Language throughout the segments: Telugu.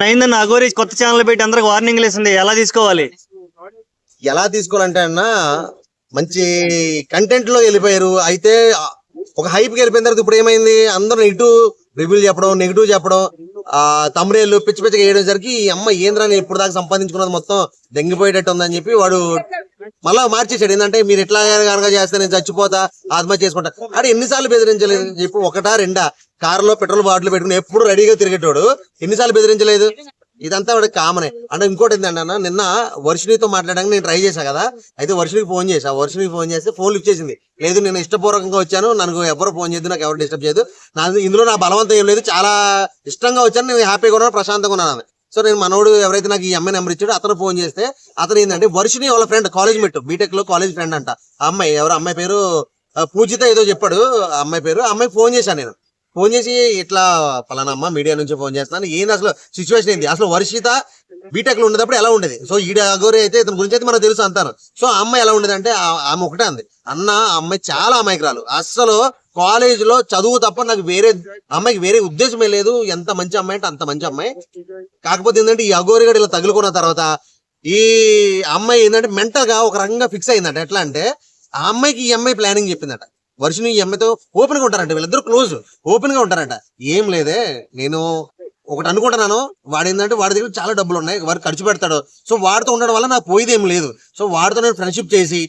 అయిందన్న అగోరీ కొత్త ఛానల్ పెట్టి అందరికి వార్నింగ్ లేసింది ఎలా తీసుకోవాలి? ఎలా తీసుకోవాలంటే అన్న మంచి కంటెంట్లో వెళ్ళిపోయారు. అయితే ఒక హైప్కి వెళ్ళిపోయిన తర్వాత ఇప్పుడు ఏమైంది? అందరూ ఇటు రివ్యూలు చెప్పడం నెగిటివ్ చెప్పడం ఆ తమ్రేళ్ళు పిచ్చి పిచ్చిగా వేయడం సరికి ఈ అమ్మ ఏంద్రని ఇప్పుడు దాకా సంపాదించుకున్నది మొత్తం దెంగిపోయేటట్టు ఉందని చెప్పి వాడు మళ్ళా మార్చేసాడు ఏంటంటే మీరు ఎట్లా కనుక చేస్తే నేను చచ్చిపోతా ఆత్మహత్య చేసుకుంటా. ఆడు ఎన్నిసార్లు బెదిరించలేదు? ఇప్పుడు ఒకటా రెండా? కారులో పెట్రోల్ బాటిల్ పెట్టుకుని ఎప్పుడు రెడీగా తిరిగేటోడు ఎన్నిసార్లు బెదిరించలేదు? ఇదంతా వాడికి కామనే అంటే ఇంకోటి ఏంటంటే అన్న నిన్న వర్షినితో మాట్లాడడానికి నేను ట్రై చేశాను కదా? అయితే వర్షినికి ఫోన్ చేశా. వర్షినికి ఫోన్ చేస్తే ఫోన్ లిఫ్ట్ చేసింది. లేదు నేను ఇష్టపూర్వకంగా వచ్చాను. నాకు ఎవరు ఫోన్ చేయదు నాకు ఎవరు డిస్టర్బ్ చేయదు నా ఇందులో నా బలవంతం ఏం లేదు. చాలా ఇష్టంగా వచ్చాను. నేను హ్యాపీగా ఉన్నాను ప్రశాంతంగా ఉన్నాను సో నేను మనోడు ఎవరైతే నాకు ఈ అమ్మాయి నెంబర్ ఇచ్చాడో అతను ఫోన్ చేస్తే అతను ఏంటంటే వర్షిని వాళ్ళ ఫ్రెండ్ కాలేజ్ మెట్టు బీటెక్లో కాలేజ్ ఫ్రెండ్ అంట. ఆ అమ్మాయి ఎవరు అమ్మాయి పేరు? పూజిత ఏదో చెప్పాడు ఆ అమ్మాయి పేరు. అమ్మాయి ఫోన్ చేశాను నేను. ఫోన్ చేసి ఇట్లా పలానా అమ్మ మీడియా నుంచి ఫోన్ చేస్తాను ఏంది అసలు సిచ్యువేషన్ ఏంది? అసలు వర్షిత బీటెక్లో ఉండేటప్పుడు ఎలా ఉండేది? సో ఈడ అగోరి అయితే ఇతని గురించి అయితే మనకు తెలుసు అంటారు సో ఆ అమ్మాయి ఎలా ఉండేది అంటే ఆ- ఆమె ఒకటే అంది. అన్న ఆ అమ్మాయి చాలా అమాయకురాలు. అసలు కాలేజీలో చదువు తప్ప నాకు వేరే అమ్మాయికి వేరే ఉద్దేశమే లేదు. ఎంత మంచి అమ్మాయి అంటే అంత మంచి అమ్మాయి. కాకపోతే ఏంటంటే ఈ అగోరి ఇలా తగులుకున్న తర్వాత ఈ అమ్మాయి ఏంటంటే మెంటల్గా ఒక రకంగా ఫిక్స్ అయిందంట. ఎట్లా అంటే ఆ అమ్మాయికి ఈ అమ్మాయి ప్లానింగ్ చెప్పిందట. వర్షిని ఈ అమ్మాయితో ఓపెన్గా ఉంటారంట. వీళ్ళిద్దరు క్లోజ్. ఓపెన్గా ఉంటారంట. ఏం లేదే. నేను ఒకటి అనుకుంటున్నాను. వాడు ఏంటంటే వాడి దగ్గర చాలా డబ్బులు ఉన్నాయి. వాడు ఖర్చు పెడతాడు. సో వాడితో ఉండడం వల్ల నాకు పోయేది ఏం లేదు. సో వాడితో నేను ఫ్రెండ్షిప్ చేసి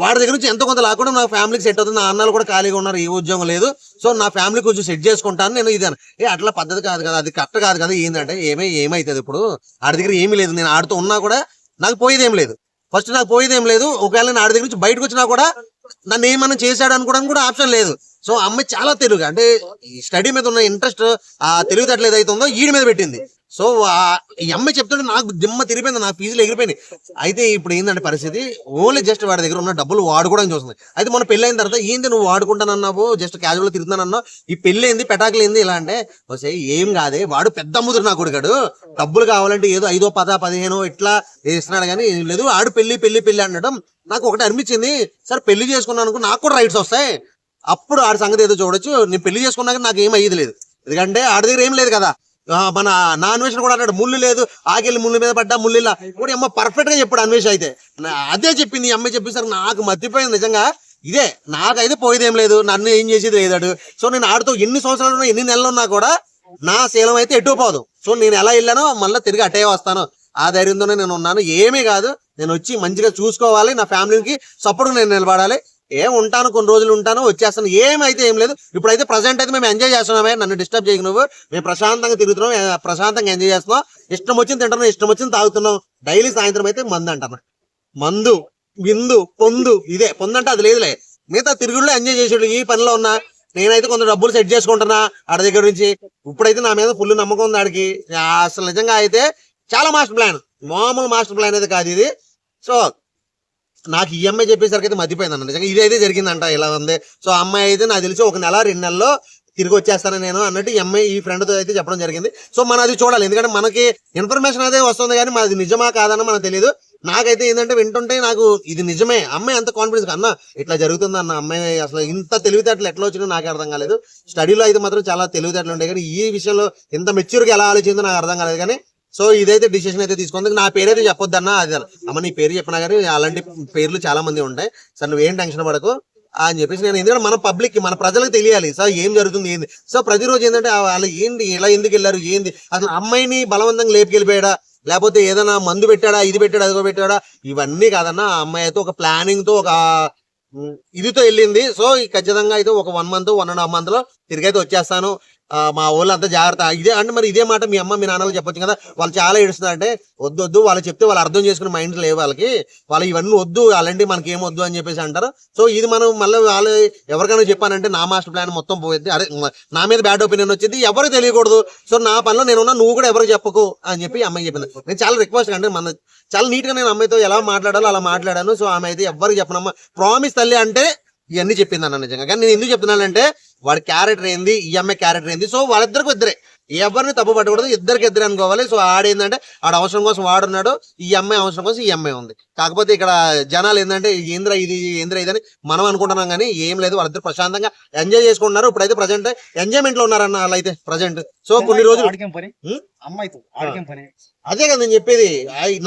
వాడి దగ్గర నుంచి ఎంతో కొంత లాకుండా నా ఫ్యామిలీకి సెట్ అవుతుంది. నా అన్నలు కూడా ఖాళీగా ఉన్నారు ఏ ఉద్యోగం లేదు. సో నా ఫ్యామిలీ కొంచెం సెట్ చేసుకుంటాను. నేను ఇది ఏ అట్లా పద్ధతి కాదు కదా అది కరెక్ట్ కాదు కదా ఏంటంటే ఏమై ఏమైతుంది ఇప్పుడు? ఆడి దగ్గర ఏమీ లేదు. నేను ఆడుతూ ఉన్నా కూడా నాకు పోయేది ఏం లేదు. ఫస్ట్ నాకు పోయేది ఏం లేదు. ఒకవేళ నేను ఆడి దగ్గర నుంచి బయటకు వచ్చినా కూడా నన్ను ఏమన్నా చేశాడు అనుకోవడానికి కూడా ఆప్షన్ లేదు. సో అమ్మాయి చాలా తెలుగు. అంటే స్టడీ మీద ఉన్న ఇంట్రెస్ట్ ఆ తెలివితేటలు ఏదైతే ఉందో ఈడి మీద పెట్టింది. సో ఈ అమ్మాయి చెప్తుంటే నాకు దిమ్మ తిరిగిపోయింది నా ఫీజులు ఎగిరిపోయింది అయితే ఇప్పుడు ఏంటంటే పరిస్థితి ఓన్లీ జస్ట్ వాడి దగ్గర ఉన్న డబ్బులు వాడుకోవడానికి చూస్తుంది అయితే మన పెళ్ళైన తర్వాత ఏంది నువ్వు వాడుకుంటానన్నావు? జస్ట్ క్యాజువల్ తిరుగుతానన్నావు ఈ పెళ్ళి ఏంది పెటాకులు ఏంది? ఇలా అంటే వస్తే ఏం కాదే వాడు పెద్ద ముదురు నా కొడుకాడు. డబ్బులు కావాలంటే ఏదో ఐదో పద పదిహేను ఇట్లా ఇస్తున్నాడు కానీ ఏం లేదు. ఆడు పెళ్ళి పెళ్ళి పెళ్ళి అనడం నాకు ఒకటి అనిపించింది. సరే పెళ్ళి చేసుకున్నాను అనుకో నాకు కూడా రైట్స్ వస్తాయి. అప్పుడు ఆడి సంగతి ఏదో చూడొచ్చు. నేను పెళ్ళి చేసుకున్నాక నాకు ఏం అయ్యేది లేదు. ఎందుకంటే ఆడి దగ్గర ఏం లేదు కదా. మన నా అన్వేషణ కూడా అన్నాడు ముళ్ళు లేదు ఆకెళ్ళి ముళ్ళు మీద పడ్డా ముళ్ళు ఇలా కూడా అమ్మ పర్ఫెక్ట్గా చెప్పాడు అన్వేష్ అయితే. అదే చెప్పింది ఈ అమ్మాయి చెప్పేసరికి నాకు మర్చిపోయింది నిజంగా. ఇదే నాకైతే పోయేది ఏం లేదు నన్ను ఏం చేసేది లేదాడు. సో నేను ఆడుతూ ఎన్ని సంవత్సరాలు ఉన్నా ఎన్ని నెలలు ఉన్నా కూడా నా శీలం అయితే ఎటు పోదు. సో నేను ఎలా వెళ్ళానో మళ్ళీ తిరిగి అటే వస్తాను. ఆ ధైర్యంతోనే నేను ఉన్నాను. ఏమీ కాదు నేను వచ్చి మంచిగా చూసుకోవాలి నా ఫ్యామిలీకి సపోర్ట్ నేను నిలబడాలి. ఏం ఉంటాను కొన్ని రోజులు ఉంటాను వచ్చేస్తాను ఏమైతే ఏం లేదు. ఇప్పుడైతే ప్రజెంట్ అయితే మేము ఎంజాయ్ చేస్తున్నామే నన్ను డిస్టర్బ్ చేయకు నువ్వు. మేము ప్రశాంతంగా తిరుగుతున్నాం ప్రశాంతంగా ఎంజాయ్ చేస్తున్నాం. ఇష్టం వచ్చింది తింటున్నాం ఇష్టం వచ్చింది తాగుతున్నాం. డైలీ సాయంత్రం అయితే మందు అంటున్నా. మందు విందు పొందు ఇదే. పొందంటే అది లేదులే. మిగతా తిరుగుడులో ఎంజాయ్ చేసేడు ఈ పనిలో ఉన్నా నేనైతే కొంత డబ్బులు సెట్ చేసుకుంటున్నా ఆడ దగ్గర నుంచి. ఇప్పుడైతే నా మీద ఫుల్ నమ్మకం ఉంది ఆడికి. అసలు నిజంగా అయితే చాలా మాస్టర్ ప్లాన్ మామూలు మాస్టర్ ప్లాన్ అయితే కాదు ఇది. సో నాకు ఈ అమ్మాయి చెప్పేసరికి అయితే మర్చిపోయింది అన్న నిజంగా ఇది అయితే జరిగిందంట ఇలా ఉంది. సో అమ్మాయి అయితే నాకు తెలిసి ఒక నెల రెండు నెలల్లో తిరిగి వచ్చేస్తాను నేను అన్నట్టు ఈ అమ్మాయి ఈ ఫ్రెండ్తో అయితే చెప్పడం జరిగింది. సో మనం అది చూడాలి. ఎందుకంటే మనకి ఇన్ఫర్మేషన్ అదే వస్తుంది కానీ మనది నిజమా కాదన్న మనకు తెలియదు నాకైతే ఏంటంటే వింటుంటే నాకు ఇది నిజమే. అమ్మాయి అంత కాన్ఫిడెన్స్ అన్న ఇట్లా జరుగుతుంది అన్న. అమ్మాయి అసలు ఇంత తెలివితేటలు ఎట్లా వచ్చినా నాకు అర్థం కాలేదు. స్టడీలో అయితే మాత్రం చాలా తెలివితేటలు ఉంటాయి. కానీ ఈ విషయంలో ఇంత మెచ్యూర్గా ఎలా ఆలోచిందో నాకు అర్థం కాలేదు. కానీ సో ఇదైతే డిసిషన్ అయితే తీసుకుంది. నా పేరైతే చెప్పొద్దన్నా అది అమ్మ నీ పేరు చెప్పినా కానీ అలాంటి పేర్లు చాలా మంది ఉంటాయి. సార్ నువ్వేం టెన్షన్ పడకు అని చెప్పేసి నేను ఎందుకంటే మన పబ్లిక్ మన ప్రజలకు తెలియాలి. సో ఏం జరుగుతుంది ఏంది? సో ప్రతిరోజు ఏంటంటే వాళ్ళు ఏంటి ఇలా ఎందుకు వెళ్ళారు ఏంది? అసలు అమ్మాయిని బలవంతంగా లేపుకెళ్ళిపోయాడా? లేకపోతే ఏదైనా మందు పెట్టాడా ఇది పెట్టాడా అదిగో పెట్టాడా? ఇవన్నీ కాదన్నా ఆ అమ్మాయి అయితే ఒక ప్లానింగ్తో ఒక ఇదితో వెళ్ళింది. సో ఖచ్చితంగా అయితే ఒక one month one and half మంత్లో తిరిగి అయితే వచ్చేస్తాను. మా ఊళ్ళో అంతా జాగ్రత్త. ఇదే అంటే మరి ఇదే మాట మీ అమ్మ మీ నాన్నలు చెప్పొచ్చు కదా. వాళ్ళు చాలా ఏడుస్తున్నారు అంటే వద్దు వద్దు. వాళ్ళు చెప్తే వాళ్ళు అర్థం చేసుకునే మైండ్ లేవు వాళ్ళకి. వాళ్ళు ఇవన్నీ వద్దు అలాంటి మనకి ఏం వద్దు అని చెప్పేసి అంటారు. సో ఇది మనం మళ్ళీ వాళ్ళు ఎవరికైనా చెప్పానంటే నా మాస్టర్ ప్లాన్ మొత్తం పోయింది. అరే నా మీద బ్యాడ్ ఒపీనియన్ వచ్చింది ఎవరు తెలియకూడదు. సో నా పనిలో నేను ఉన్నా నువ్వు కూడా ఎవరు చెప్పకు అని చెప్పి అమ్మాయి చెప్పింది. నేను చాలా రిక్వెస్ట్ అంటే మన చాలా నీట్గా నేను అమ్మాయితో ఎలా మాట్లాడాలో అలా మాట్లాడాను. సో ఆమె అయితే ఎవరికి చెప్పనమ్మా. ప్రామిస్ తల్లి అంటే ఇవన్నీ చెప్పింది అన్న నిజంగా. కానీ నేను ఎందుకు చెప్తున్నానంటే వాడి క్యారెక్టర్ ఏంది ఈ అమ్మాయి క్యారెక్టర్ ఏంది. సో వాళ్ళిద్దరికి ఇద్దరే. ఎవరిని తప్పు పట్టకూడదు ఇద్దరికి ఇద్దరు అనుకోవాలి. సో ఆడేందంటే ఆడ అవసరం కోసం వాడున్నాడు ఈ అమ్మాయి అవసరం కోసం ఈ అమ్మాయి ఉంది. కాకపోతే ఇక్కడ జనాలు ఏంటంటే ఏంద్ర ఇది ఏంద్ర ఇది అని మనం అనుకుంటున్నాం కానీ ఏం లేదు. వాళ్ళిద్దరు ప్రశాంతంగా ఎంజాయ్ చేసుకుంటున్నారు. ఇప్పుడైతే ప్రజెంట్ ఎంజాయ్మెంట్లో ఉన్నారన్న వాళ్ళైతే ప్రజెంట్. సో కొన్ని రోజులు అదే కదా నేను చెప్పేది.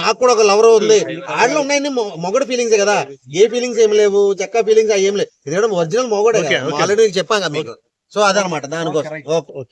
నాకు కూడా ఒక లవర్ ఉంది. ఆడలో ఉన్నాయని మొగడు ఫీలింగ్స్ కదా. ఏ ఫీలింగ్స్ ఏం లేవు చెక్క ఫీలింగ్స్ ఏం లేవు. ఇది ఒరిజినల్ మొగడే. ఆల్రెడీ చెప్పాం కదా మీకు. సో అదనమాట. దానికోసం. ఓకే.